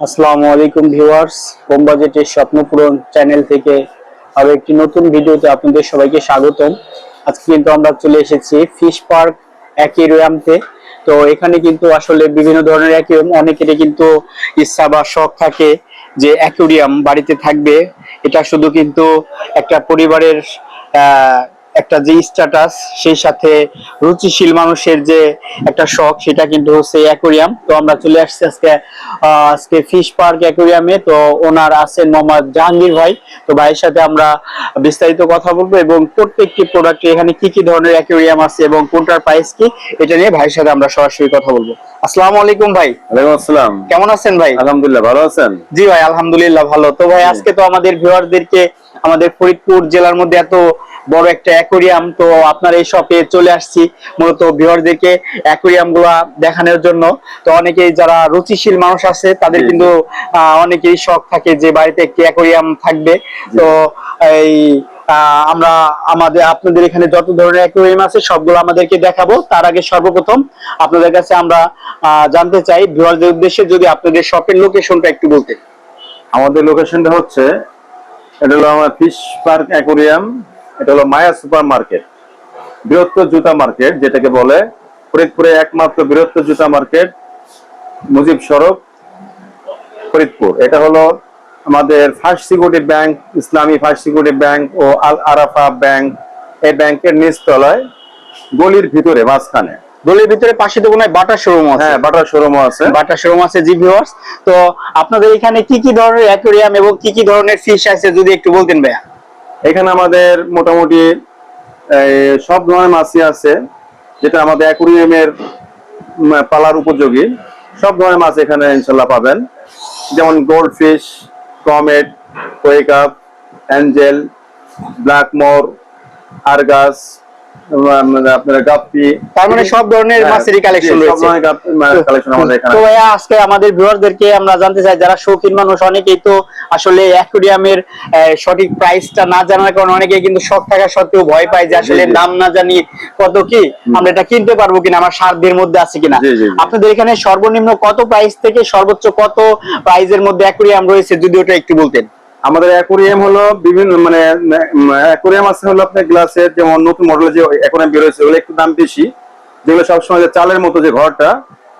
আসসালামু আলাইকুম viewers. Home বাজেটের স্বপ্নপূরণ চ্যানেল থেকে আরও একটি নতুন ভিডিওতে আপনাদের সবাইকে স্বাগতম। আজকে কিন্তু আমরা চলে এসেছি ফিশ পার্ক অ্যাকুয়ারিয়ামতে তো এখানে কিন্তু আসলে বিভিন্ন ধরনের অ্যাকুয়ারিয়াম অনেকেরই কিন্তু ইচ্ছা বা শখ থাকে যে অ্যাকুয়ারিয়াম বাড়িতে থাকবে। এটা শুধু কিন্তু একটা পরিবারের একটা যে স্ট্যাটাস সেই সাথে রুচিশীল মানুষের যে একটা শখ সেটা কিন্তু হচ্ছে অ্যাকোরিয়াম তো আমরা চলে আসছি আজকে আজকে ফিশ পার্ক অ্যাকোরিয়ামে তো ওনার আছেন মোহাম্মদ জাহাঙ্গীর ভাই। তো ভাইয়ের সাথে আমরা বিস্তারিত কথা বলব এবং প্রত্যেকটি প্রোডাক্ট এখানে কি কি ধরনের অ্যাকোরিয়াম আছে এবং কোনটার প্রাইস কি এটা নিয়ে ভাইয়ের সাথে আমরা সরাসরি কথা বলব। আসসালামু আলাইকুম ভাই। ওয়ালাইকুম আসসালাম। কেমন আছেন ভাই? আলহামদুলিল্লাহ ভালো আছেন? জি ভাই আলহামদুলিল্লাহ ভালো। তো ভাই আজকে তো আমাদের ভিউয়ারদেরকে আমাদের ফরিদপুর জেলার মধ্যে এত বড় একটা অ্যাকোরিয়াম তো আপনার এই শপে চলে আসছি মূলত ভিউয়ারদেরকে অ্যাকোরিয়ামগুলা দেখানোর জন্য। তো অনেকেই যারা রুচিশীল মানুষ আছে তাদের। কিন্তু অনেকেই শখ থাকে যে বাড়িতে একটি অ্যাকোরিয়াম থাকবে। তো এই আমরা আমাদের আপনাদের এখানে যত ধরনের অ্যাকোরিয়াম আছে সবগুলো আমাদেরকে দেখাবো। তার আগে সর্বপ্রথম আপনাদের কাছে আমরা আহ, জানতে চাই ভিউয়ারদের উদ্দেশ্যে যদি আপনাদের শপের লোকেশনটা একটু বলতেন। আমাদের লোকেশনটা হচ্ছে এটা হলো আমার ফিশ পার্ক অ্যাকোরিয়াম এটা হলো মায়া সুপার মার্কেট বৃহত্তর জুতা মার্কেট যেটাকে বলে ফরিদপুরে একমাত্র বৃহত্তর জুতা মার্কেট মুজিব সড়ক, ফরিদপুর। এটা হলো আমাদের first security bank Islami first security bank ও আল আরাফা ব্যাংক এই ব্যাংকের নিচতলায় গলির ভিতরে মাঝখানে। দলের ভিতরে পাশে তো কোনো বাটার শোরুম আছে। হ্যাঁ বাটার শোরুম আছে। বাটার শোরুম আছে জি ভিউয়ার্স। তো আপনাদের এখানে কি কি ধরনের অ্যাকোরিয়াম এবং কি কি ধরনের ফিশ আছে যদি একটু বলতেন ভাইয়া? এখানে আমাদের মোটামুটি সব ধরনের মাছই আছে যেটা আমাদের অ্যাকুরিয়ামের পালার উপযোগী। সব ধরনের মাছ এখানে ইনশাল্লাহ পাবেন। যেমন গোল্ড ফিশ কমেট কোয়েকাপ অ্যাঞ্জেল ব্ল্যাকমোর আরগাস আপনার গাপ্পি তার মানে সব ধরনের হ্যাঁ, মাছেরই কালেকশন জি, সব ধরনের কালেকশন আমাদের এখানে তো ভাইয়া আজকে আমাদের ভিউয়ারদেরকে আমরা জানতে চাই যারা শৌখিন মানুষ অনেকেই তো আসলে অ্যাকোরিয়ামের সঠিক প্রাইসটা না জানার কারণে অনেকেই কিন্তু শখ থাকা সত্ত্বেও ভয় পায় যে আসলে। দাম না জানি কত কি আমরা এটা কিনতে পারব কিনা আমার সাধ্যের মধ্যে আছে কিনা। আপনাদের এখানে সর্বনিম্ন কত প্রাইস থেকে সর্বোচ্চ কত প্রাইজের মধ্যে অ্যাকোরিয়াম রয়েছে? যদি ওটা একটু বলতেন। আমাদের অ্যাকোরিয়াম হলো বিভিন্ন মানে অ্যাকোরিয়াম আছে হলো আপনার গ্লাসের যেমন নতুন মডেল যে অ্যাকোরিয়াম বেরোয়েছে, ওগুলো একটু দাম বেশি। যেগুলো সবসময় যে চালের মতো যে ঘরটা,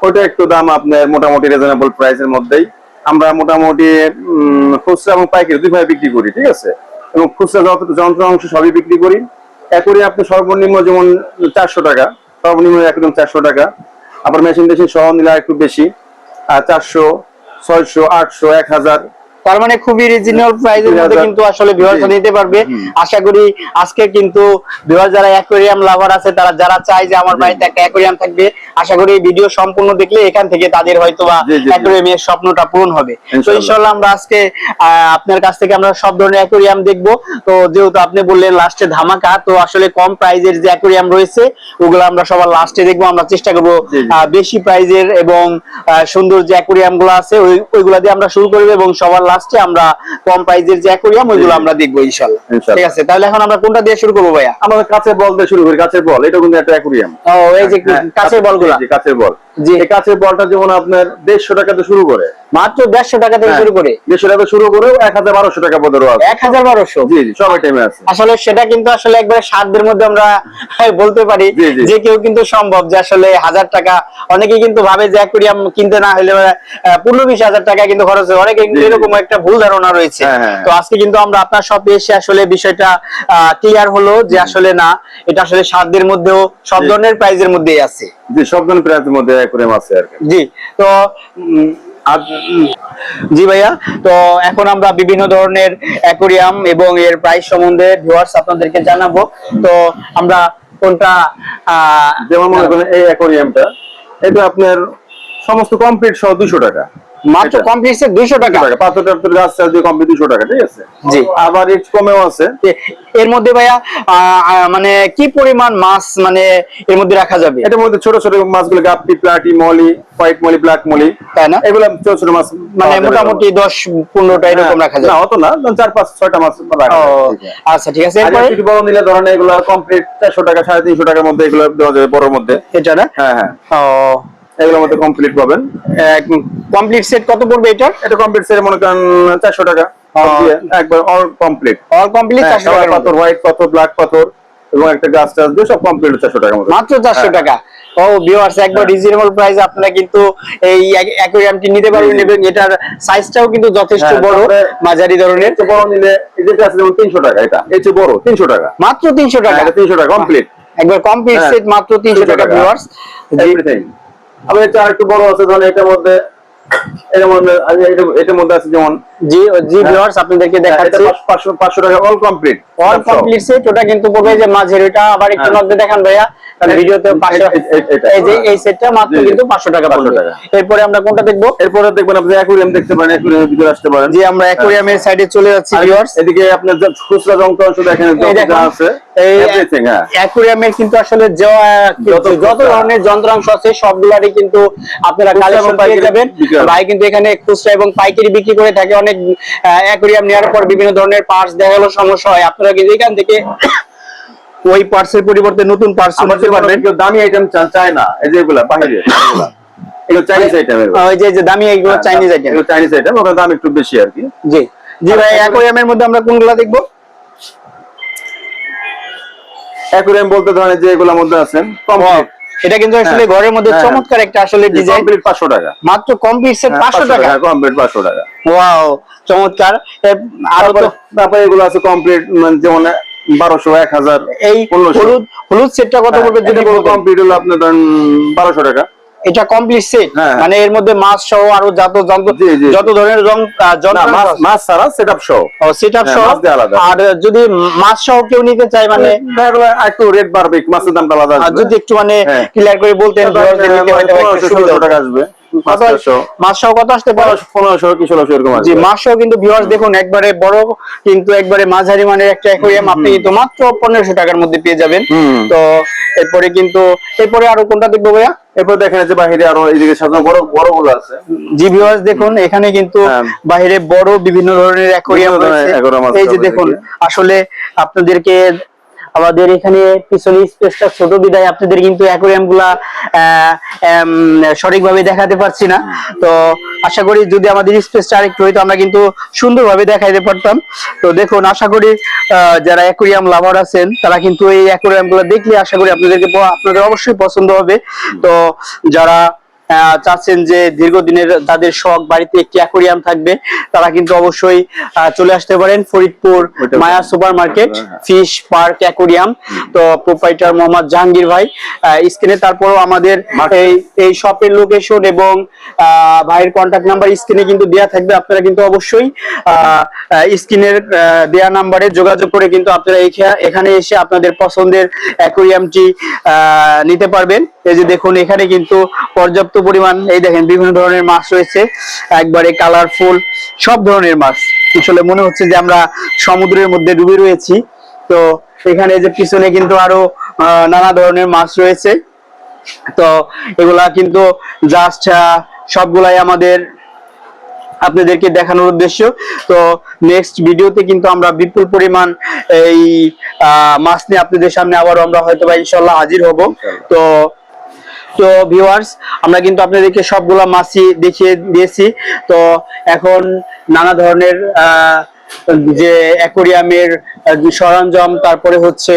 ওইটা একটু দাম আপনার মোটামুটি রিজনেবল প্রাইসের মধ্যেই। আমরা মোটামুটি খুচরা এবং পাইকারি দুই দুইভাবে বিক্রি করি, ঠিক আছে? এবং খুচরা যত যন্ত্র অংশ সবই বিক্রি করি। অ্যাকোরিয়াম আপনি সর্বনিম্ন যেমন চারশো টাকা, সর্বনিম্ন একদম চারশো টাকা। আবার মেশিন টেশিন সহ নিলে একটু বেশি আর চারশো, ছয়শো, আটশো, এক হাজার। তার মানে খুবই রিজনেবল প্রাইসের মধ্যে কিন্তু আসলে ভিউয়ার্স নিতে পারবে। আশা করি আজকে কিন্তু ভিউয়ার যারা অ্যাকোরিয়াম লাভার আছে তারা যারা চায় যে আমার বাড়িতে একটা অ্যাকোরিয়াম থাকবে আশা করি ভিডিও সম্পূর্ণ দেখলে এখান থেকে তাদের হয়তো বা। অ্যাকোরিয়ামের স্বপ্নটা পূরণ হবে। তো ইনশাআল্লাহ। আমরা আজকে আপনার কাছ থেকে আমরা সব ধরনের অ্যাকোরিয়াম দেখব। তো যেহেতু আপনি বললেন লাস্টে ধামাকা তো আসলে কম প্রাইজের যে অ্যাকোরিয়াম রয়েছে ওগুলো আমরা সবার লাস্টে দেখব। আমরা চেষ্টা করব বেশি প্রাইজের এবং সুন্দর যে অ্যাকোরিয়ামগুলো আছে ওই- ওইগুলা দিয়ে আমরা শুরু করব এবং সবার লাস্টে আমরা কম প্রাইজের যে অ্যাকোরিয়াম ওইগুলো আমরা দেখব ইনশাআল্লাহ। ঠিক আছে তাহলে এখন আমরা কোনটা দিয়ে শুরু করব ভাইয়া? আমাদের কাছে বল দিয়ে শুরু করি কাছের বল এটা কিন্তু একটা অ্যাকুরিয়াম ও এই যে কাছে বলগুলা কাছের বল। জি। কাছের বলটা যেমন আপনার দেড়শো টাকাতে শুরু করে। মাত্র দেড়শো টাকা থেকে হ্যাঁ, শুরু করে। দেড়শো টাকা শুরু করে এক হাজার বারোশো টাকা পর্যন্ত আছে। এক হাজার বারোশো? জি জি সব টাইমে আছে। আসলে সেটা কিন্তু আসলে একবারে সাধ্যের মধ্যে আমরা বলতে পারি। যে কেউ কিন্তু সম্ভব যে আসলে হাজার টাকা। অনেকে কিন্তু ভাবে যে অ্যাকুরিয়াম কিনতে না হলে পনেরো বিশ হাজার টাকা কিন্তু খরচ হয়। অনেকে। এরকম একটা ভুল ধারণা রয়েছে। হ্যাঁ, হ্যাঁ, তো আজকে কিন্তু আমরা আপনার শপে এসে আসলে বিষয়টা ক্লিয়ার হলো যে আসলে না এটা আসলে সাধ্যের মধ্যেও সব ধরনের প্রাইজের মধ্যেই আছে। জি সব ধরনের প্রাইসের মধ্যে অ্যাকুরিয়াম আছে আর কি। জি তো জি ভাইয়া তো এখন আমরা বিভিন্ন ধরনের অ্যাকোরিয়াম এবং এর প্রাইস সম্বন্ধে ভিউয়ার্স আপনাদেরকে জানাব। তো আমরা কোনটা যেমন মনে করেন এই অ্যাকুরিয়ামটা এটা আপনার সমস্ত কমপ্লিট সহ দুশো টাকা। মাত্র। কমপ্লিটসে দুইশো টাকা। টাকা গাছ চাষ দিয়ে কমপ্লিট দুশো টাকা ঠিক আছে? জি। আবার একটু কমেও আছে। এর মধ্যে ভাইয়া মানে কি পরিমাণ মাছ মানে এর মধ্যে রাখা যাবে? এটার মধ্যে ছোট ছোট মাছগুলো guppy platy molly white molly black molly. তাই না? এগুলো ছোট ছোট মাছ মানে যাবে। মোটামুটি দশ পনেরোটা এরকম রাখা না অত না ধরুন চার পাঁচ ছয়টা মাছ রাখা আচ্ছা ঠিক আছে। এরপরে? একটু বড় নিলে ধরেন এগুলো কমপ্লিট চারশো টাকা সাড়ে তিনশো টাকার মধ্যে এগুলো দেওয়া যাবে বড়র মধ্যে। এটা না? হ্যাঁ হ্যাঁ। ও এগুলোর মধ্যে কমপ্লিট পাবেন। কমপ্লিট সেট কত পড়বে এটার? এটা কমপ্লিট সেট মনে করেন চারশো টাকা। হ্যাঁ। একবার অল কমপ্লিট অল কমপ্লিট পাথর হোয়াইট পাথর ব্ল্যাক পাথর এবং একটা গাছ টাছ দিয়ে সব কমপ্লিট চারশো মধ্যে। মাত্র চারশো হ্যাঁ। টাকা। ও ভিউয়ার্স একবার হ্যাঁ। রিজনেবল প্রাইস আপনারা কিন্তু এই অ্যাকোয়ারিয়ামটি নিতে পারবেন। এবং এটার সাইজটাও কিন্তু যথেষ্ট হ্যাঁ, বড় মাঝারি ধরনের। একটু বড় নিলে এই আছে যেমন তিনশো টাকা এটা এই যে বড় তিনশো টাকা। মাত্র তিনশো টাকা। হ্যাঁ, এটা তিনশো টাকা কমপ্লিট একবার কমপ্লিট হ্যাঁ, সেট মাত্র তিনশো 300 টাকা টাকা। ভিউয়ার্স এভরিথিং আবার এটা আরেকটু বড় আছে ধরেন এটার মধ্যে এটার মধ্যে এটার মধ্যে আছে যেমন জি জি হ্যাঁ। ভিউয়ার্স আপনাদেরকে দেখাচ্ছি। পাঁচশো পাঁচশো টাকা all complete all complete set ওটা কিন্তু পড়বে যে মাঝের ওটা আবার একটু হ্যাঁ। মধ্যে দেখান ভাইয়া। কারণ ভিডিওতে এই- এটা। যে এই সেটটা মাত্র জি, জি। কিন্তু পাঁচশো টাকা 500 পড়বে এরপরে আমরা কোনটা দেখব? এরপরে দেখবেন আপনি অ্যাকুরিয়াম দেখতে পারেন ভিতরে আসতে পারেন। যে আমরা অ্যাকোয়ারিয়ামের সাইডে চলে যাচ্ছি ভিউয়ার্স এদিকে আপনার খুচরা যন্ত্রাংশ দেখেন যা আছে। এই এভরিথিং হ্যাঁ। অ্যাকুয়ারিয়ামের কিন্তু আসলে যা- যত ধরনের যন্ত্রাংশ আছে সবগুলারই কিন্তু আপনারা কালেকশন পেয়ে যাবেন। ভাই কিন্তু এখানে খুচরা এবং পাইকারি বিক্রি করে থাকে। অনেক অ্যাকুয়ারিয়াম নেওয়ার পর বিভিন্ন ধরনের পার্টস দেখা গেলো সমস্যা হয়। আপনারা কিন্তু এখান থেকে ওই পার্টসের পরিবর্তে নতুন পার্টস নিতে পারবেন। কেউ দামি আইটেম চায় না এই যে এগুলা বাহিরে এগুলা। এগুলো চাইনিজ আইটেম এগুলো। ওই যে যে দামি এইগুলো চাইনিজ আইটেম এগুলো চাইনিজ আইটেম ওখানে দাম একটু বেশি আর কি। জি। জি ভাই অ্যাকুয়ারিয়ামের মধ্যে আমরা কোনগুলা দেখব? অ্যাকুরিয়াম বলতে ধরেন যে এগুলোর মধ্যে আছেন কমপ্লিট এটা কিন্তু আসলে হ্যাঁ। ঘরের মধ্যে হ্যাঁ। চমৎকার একটা আসলে ডিজাইন কমপ্লিট 500 টাকা। মাত্র কমপ্লিট সেট পাঁচশো টাকা। কমপ্লিট 500 টাকা। ওয়াও চমৎকার। আরও তারপরে তারপরে এগুলো আছে কমপ্লিট মানে যেমন 1200 1000 এই 1500 হলুদ হলুদ সেটটা কত পড়বে যদি বলো কমপ্লিট হলো আপনার ধরেন 1200 টাকা। এটা কমপ্লিট সেট হ্যাঁ। মানে এর মধ্যে মাছ সহ আরও যত। যত ধরনের রং মাছ ছাড়া সেটআপ সহ সেটআপ হ্যাঁ, সহ আলাদা। আর যদি মাছ সহ কেউ নিতে চায় মানে একটু রেট বাড়বে মাছের দামটা আলাদা আর যদি একটু মানে কি ক্লিয়ার করে বলতেন 1500 সুবিধা 1600 হতো। টাকা আসবে কত- 500 মাছ সহ। কত আসতে পারে? 1500 কি 1600 এরকম জি মাছ সহ কিন্তু ভিউয়ার্স দেখুন একবারে বড় কিন্তু একবারে মাঝারি মানের একটা অ্যাকোয়ারিয়াম আপনি কিন্তু মাত্র পনেরোশো টাকার মধ্যে পেয়ে যাবেন। তো এরপরে কিন্তু এরপরে আরও কোনটা দেখব ভাইয়া? এরপর দেখেন যে বাহিরে আরও এইদিকে সাজানো বড় বড়গুলো আছে। জি ভিউয়ার্স দেখুন এখানে কিন্তু হ্যাঁ। বাইরে বড় বিভিন্ন ধরনের অ্যাকোয়ারিয়াম রয়েছে। আছে এই যে দেখুন আসলে আপনাদেরকে আমাদের এখানে পিছনে স্পেসটা ছোট বিদায়, আপনাদের কিন্তু অ্যাকোয়ারিয়ামগুলা সঠিকভাবে দেখাতে পারছি না। তো আশা করি যদি আমাদের স্পেসটা আরেকটু হইতো, আমরা কিন্তু সুন্দরভাবে দেখাইতে পারতাম। তো দেখুন, আশা করি যারা অ্যাকোয়ারিয়াম লাভার আছেন, তারা কিন্তু এই অ্যাকোয়ারিয়ামগুলো দেখলে আশা করি আপনাদেরকে আপনাদের অবশ্যই পছন্দ হবে। তো যারা চাচ্ছেন যে দীর্ঘদিনের তাদের শখ বাড়িতে একটি অ্যাকোরিয়াম থাকবে তারা কিন্তু অবশ্যই আহ, চলে আসতে পারেন ফরিদপুর মায়া সুপার মার্কেট হ্যাঁ। Fish park aquarium. তো প্রোপাইটার মোহাম্মদ জাহাঙ্গীর ভাই স্ক্রিনে তারপরও আমাদের এই এই শপের লোকেশন এবং আহ, ভাইয়ের কন্ট্যাক্ট নাম্বার স্ক্রিনে কিন্তু দেওয়া থাকবে আপনারা কিন্তু অবশ্যই স্ক্রিনের দেয়া নাম্বারে যোগাযোগ করে কিন্তু আপনারা এখা- এখানে এসে আপনাদের পছন্দের অ্যাকোরিয়ামটি নিতে পারবেন। এই যে দেখুন, এখানে কিন্তু পর্যাপ্ত পরিমাণ, এই দেখেন, বিভিন্ন ধরনের মাছ রয়েছে। একবারে কালারফুল সব ধরনের মাছ। আসলে মনে হচ্ছে যে আমরা সমুদ্রের মধ্যে ডুবে রয়েছি। তো এখানে যে পিছনে কিন্তু আরও নানা ধরনের মাছ রয়েছে। তো এগুলা কিন্তু জাস্ট সবগুলাই আমাদের আপনাদেরকে দেখানোর উদ্দেশ্য। তো নেক্সট ভিডিওতে কিন্তু আমরা বিপুল পরিমাণ এই মাছ নিয়ে আপনাদের সামনে আবার আমরা হয়তো বা ইনশাল্লাহ হাজির হব। তো তো ভিউয়ার্স আমরা কিন্তু আপনাদেরকে সবগুলা মাছই দেখিয়ে দিয়েছি। তো এখন নানা ধরনের আহ, যে অ্যাকোরিয়ামের সরঞ্জাম তারপরে হচ্ছে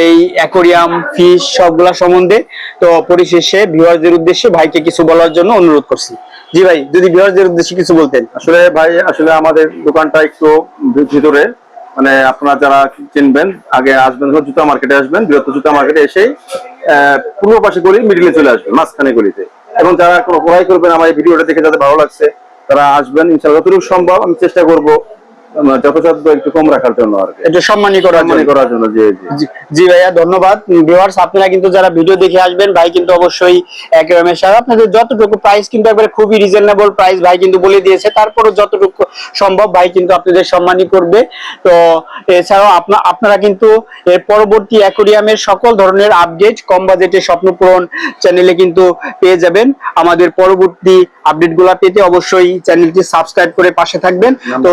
এই অ্যাকোরিয়াম ফিশ সবগুলা সম্বন্ধে। তো পরিশেষে ভিউয়ারদের উদ্দেশ্যে ভাইকে কিছু বলার জন্য অনুরোধ করছি। জি ভাই যদি বিহারের উদ্দেশ্যে কিছু বলতেন। আসলে ভাই আসলে আমাদের দোকানটা একটু ভিতরে। মানে আপনারা যারা চিনবেন আগে আসবেন জুতা মার্কেটে আসবেন বৃহত্তর জুতা মার্কেটে এসেই আহ, পূর্ব পাশে গলি মিডিলে চলে আসবেন মাঝখানে গলিতে। এবং যারা কোনো ক্রয় করবেন আমার এই ভিডিওটা দেখে যাদের ভালো লাগছে তারা আসবেন ইনশাআল্লাহ যতটুকু সম্ভব আমি চেষ্টা করব যথাসাধ্য একটু কম রাখার জন্য আর কি। সম্মানী করার জন্য। করার জন্য জি জি। জি- জি ভাইয়া ধন্যবাদ। ভিউয়ার্স আপনারা কিন্তু যারা ভিডিও দেখে আসবেন ভাই কিন্তু অবশ্যই একেবারে সাথে আপনাদের যতটুকু প্রাইস কিন্তু একবারে খুবই রিজনেবল প্রাইস ভাই কিন্তু বলে দিয়েছে। তারপরও যতটুকু সম্ভব ভাই কিন্তু আপনাদের সম্মানই করবে। তো এছাড়াও আপনারা কিন্তু এর পরবর্তী অ্যাকোরিয়ামের সকল ধরনের আপডেট কম বাজেটে স্বপ্নপূরণ চ্যানেলে কিন্তু পেয়ে যাবেন। আমাদের পরবর্তী আপডেটগুলো পেতে অবশ্যই চ্যানেলটি সাবস্ক্রাইব করে পাশে থাকবেন। তো